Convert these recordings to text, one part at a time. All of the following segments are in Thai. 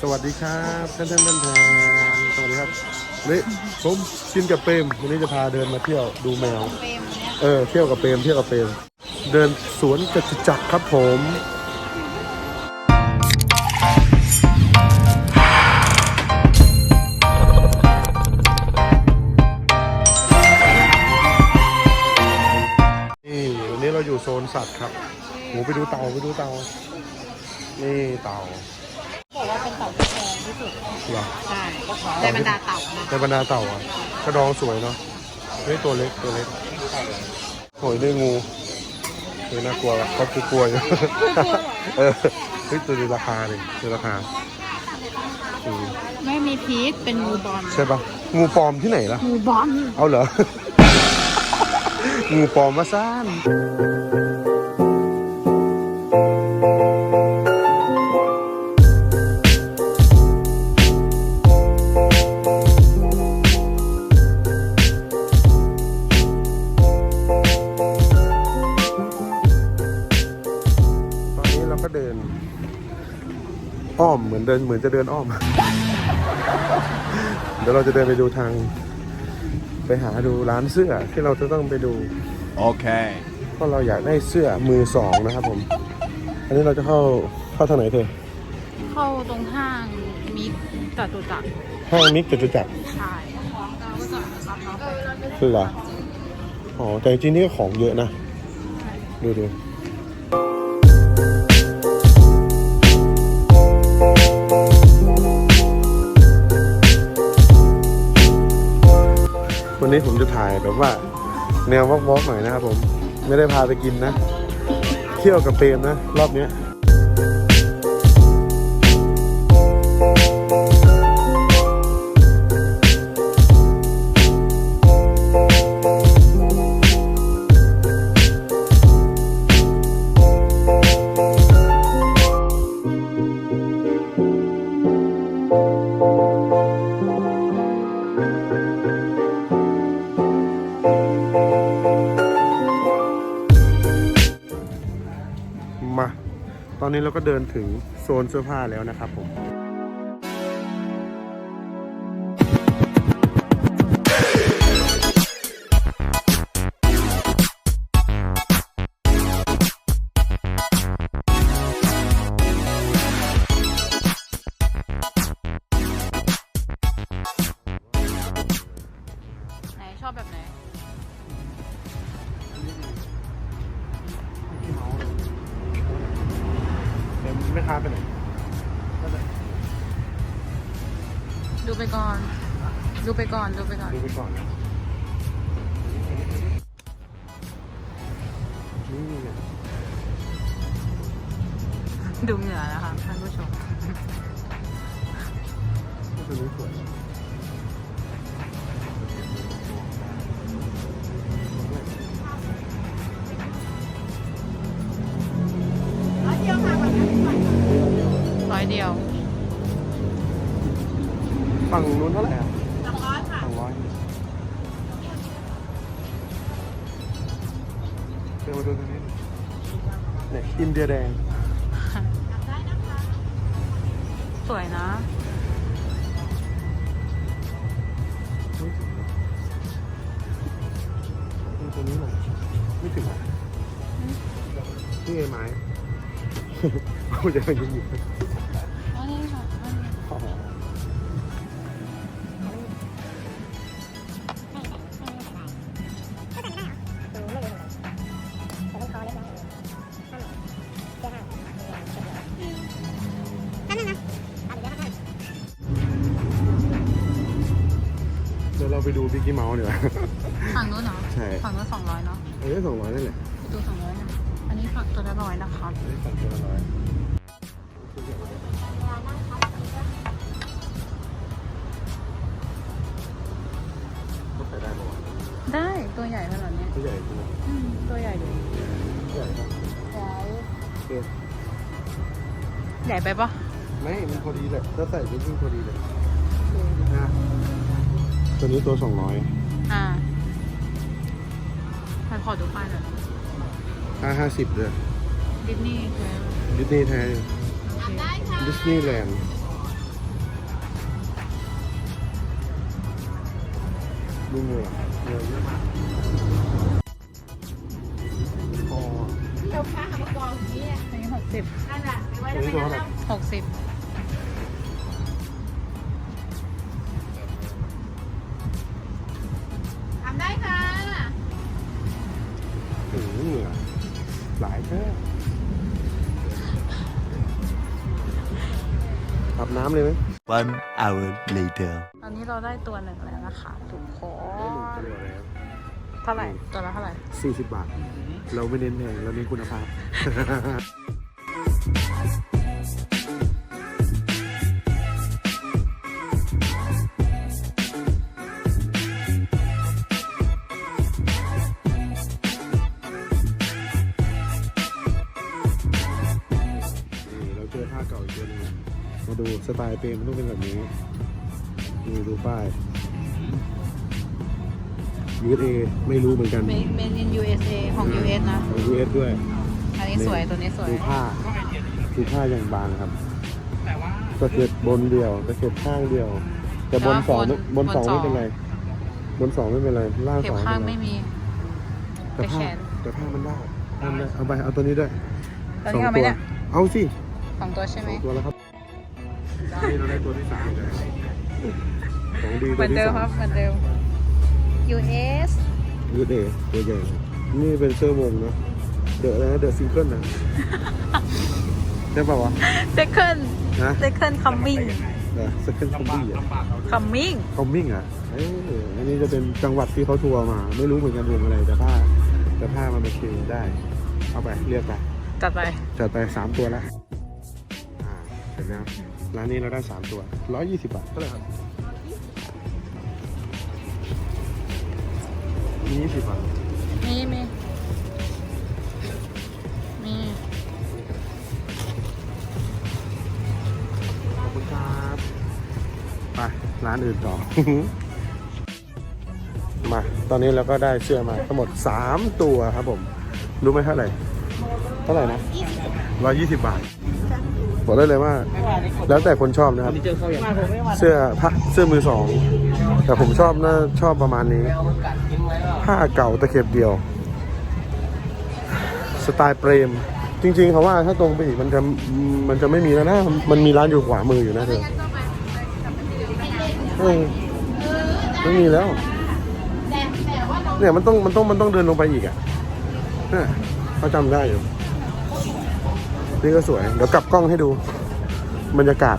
สวัสดีครับท่านท่านท่านท่านสวัสดีครับนี่ผมชินกับเปรมวันนี้จะพาเดินมาเที่ยวดูแมว เปรมเนี่ยเออเที่ยวกับเปรมเที่ยวกับเปรมเดินสวนจตุจักรครับผมนี่วันนี้เราอยู่โซนสัตว์ครับโหไปดูเต่าไปดูเต่านี่เต่า เหรอใช่ในบรรดาเต่านะในบรรดาเต่าอะกระดองสวยเนาะเฮ้ยตัวเล็กตัวเล็กโหยด้วยงูเฮ้ยน่ากลัวว่ะเขากลัวๆอยู่เออเฮ้ยตัวดูราคาเลยดูราคาอืมไม่มีพีชเป็นงูบอลใช่ปะงูปลอมที่ไหนล่ะงูบอลเอาเหรอ งูปลอมมาซ่านตอน มเหมือนเดินเหมือนจะเดินอ้อม เดี๋ยวเราจะเดินไปดูทาง ไปหาดูร้านเสื้อที่เราจะต้องไปดู Okay. เพราะเราอยากได้เสื้อมือสองนะครับผม อันนี้เราจะเข้าเข้าทางไหนเธอเข้าตรงห้างมิกจตุจักรห้างมิกจตุจักรใช่คือเหรออ๋อแต่จริงๆนี่ก็ของเยอะนะ ดูดู วันนี้ผมจะถ่ายแบบว่า แนววอล์กๆหน่อยนะครับผม ไม่ได้พาไปกินนะ เที่ยวกับเปรมนะ รอบเนี้ย เราก็เดินถึงโซนเสื้อผ้าแล้วนะครับผมไหนชอบแบบไหน เดี๋ยวไม่ค้าไปไหนดูไปก่อน ดูไปก่อน ดูไปก่อน ดูไปก่อนนะนี่ไงดูเหงื่อนะคะท่านผู้ชมตัวนี้สวย ฝั่งนู้นเท่าไหร่อะสองร้อยค่ะสองร้อยเดี๋ยวมาดูตรงนี้เนี่ยอินเดียแดง สวยนะ ดูตัวนี้หน่อยไม่ถึงอะนี่ไงไม้กูจะไปยิง ไปดูบิ๊กกี้เมาส์ดีกว่าฝั่งนู้นเหรอใช่ฝั่งนู้นสองร้อยเนาะเอ้ยสองร้อยนั่นแหละดูสองร้อยนะอันนี้ฝักตัวละร้อยนะคะอันนี้สั่งตัวละร้อยก็ไปได้ปะวะได้ตัวใหญ่ขนาดเนี้ยตัวใหญ่จริงนะอืมตัวใหญ่อยู่ใหญ่ครับใหญ่โอเคใหญ่ไปปะไม่ มันพอดีแหละถ้าใส่จริงๆพอดีเลยนะ ตัวนี้ตัวสองร้อยอ่าใครขอดูป้ายหน่อยห้าห้าสิบเลยดิสนีย์แท้ดิสนีย์แท้ดิสนีย์แลนด์ดูเหมือนเยอะมากพอเจ้าค่าหางกองนี้หกสิบนั่นแหละไม่ว่าจะเหกสิบ หลายแค่อาบน้ำเลยไหม One hour later. ตอนนี้เราได้ตัวหนึ่งแล้วนะคะทุกคนได้หนึ่งตัวแล้วเท่าไหร่ตัวละเท่าไหร่สี่สิบบาท เราไม่เน้นแพงเราเน้นคุณภาพ เราเจอท่าเก่าอีกตัวหนึงมาดูสไตล์เปรมมันต้องเป็นแบบนี้นี่ดูป้าย USA ไม่รู้เหมือนกัน Made in USA ของ US นะ ของ US ด้วย อันนี้สวยตัวนี้สวยดูผ้าดูผ้าอย่างบางครับตะเข็บบนเดียวตะเข็บข้างเดียว แต่บนสองไม่บนสองไม่เป็นไร บนสองไม่เป็นไร ล่างเข็สบองข้างเป็นไรไม่มี แต่ผ้าแต่แขนแต่ผ้ามันได้ผ้ามันได้เอาไปเอาตัวนี้ด้วย ตัวนี้เอาไหมเนี่ย เอาสิ สองตัวใช่ไหสมองตัวแล้วครับนี่เราได้ตัวที่สามแล้วของดีเหตัมืวอนที่เดิมสาครัมบเหมือนเดิม US ยูเดตัวใหญ่นี่เป็นเสื้อวงนะเดอะอะไรนะเดอะซิงเกิลนะใช่ป่าวะ Second นะ Second coming เดอะซิงเกิลคอมบี้อะ coming คอมมิ่งอะเอ้ยอันนี้จะเป็นจังหวัดที่เขาทัวร์มา ไม่รู้เหมือนกันวงอะไร แต่ผ้าแต่ผ้ามันโอเคได้ เอาไปเลือกไปจัดไป จัดไปสามตัวแล้ว อ่าเสร็จแล้วร้านนี้เราได้สามตัวร้อยยี่สิบบาทเท่าไหร่ครับยี่สิบบาทมีมีมีขอบคุณครับไปร้านอื่นต่อ มา ตอนนี้เราก็ได้เสื้อมาทั้งหมด 3 ตัวครับผม รู้ไหมเท่าไหร่ เท่าไหร่นะร้อยยี่สิบบาท บอกได้เลยว่า แล้วแต่คนชอบนะครับ เสื้อผ้าเสื้อมือสอง แต่ผมชอบนะชอบประมาณนี้ ผ้าเก่าตะเข็บเดียว สไตล์เปรม จริงๆเขาว่าถ้าตรงไปอีกมันจะมันจะไม่มีแล้วนะ มันมีร้านอยู่ขวามืออยู่นะเธอเออไม่มีแล้วเนี่ยมันต้องมันต้องมันต้องเดินลงไปอีกอะเนี่ยเขาจำได้อยู่ นี่ก็สวย เดี๋ยวกลับกล้องให้ดูบรรยากาศ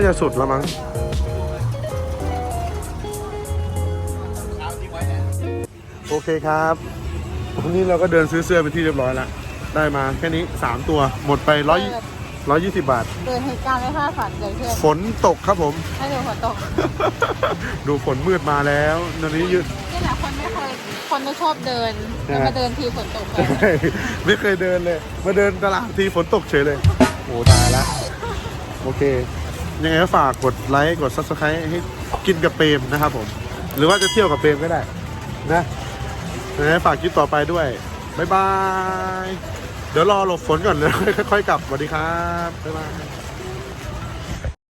าจะสุดแล้วมั้งโอเคครับวันนี้เราก็เดินซื้อเสื้อไปที่เรียบร้อยแล้ว ได้มาแค่นี้ 3 ตัวหมดไปร้อยร้อยยี่สิบบาท เกิดเหตุการณ์ไม่คาดฝันเกิดขึ้นฝนตกครับผมให้ดูฝนตก ดูฝนมืดมาแล้วตอนนี้ยืดนี่แหละคนไม่เคยคนไม่ชอบเดินใช่แล้วไหมมาเดินทีฝนตกเลยใช่ไม่เคยเดินเลย มาเดินตลาดทีฝนตกเฉยเลย โอ้ตายละ โอเค ยังไงก็ฝากกดไลค์กด subscribe ให้กินกับเปรมนะครับผม หรือว่าจะเที่ยวกับเปรมก็ได้นะยังไงฝากคลิปต่อไปด้วยบ๊ายบาย เดี๋ยวรอหลบฝนก่อนนะค่อยๆกลับสวัสดีครับบ๊ายบาย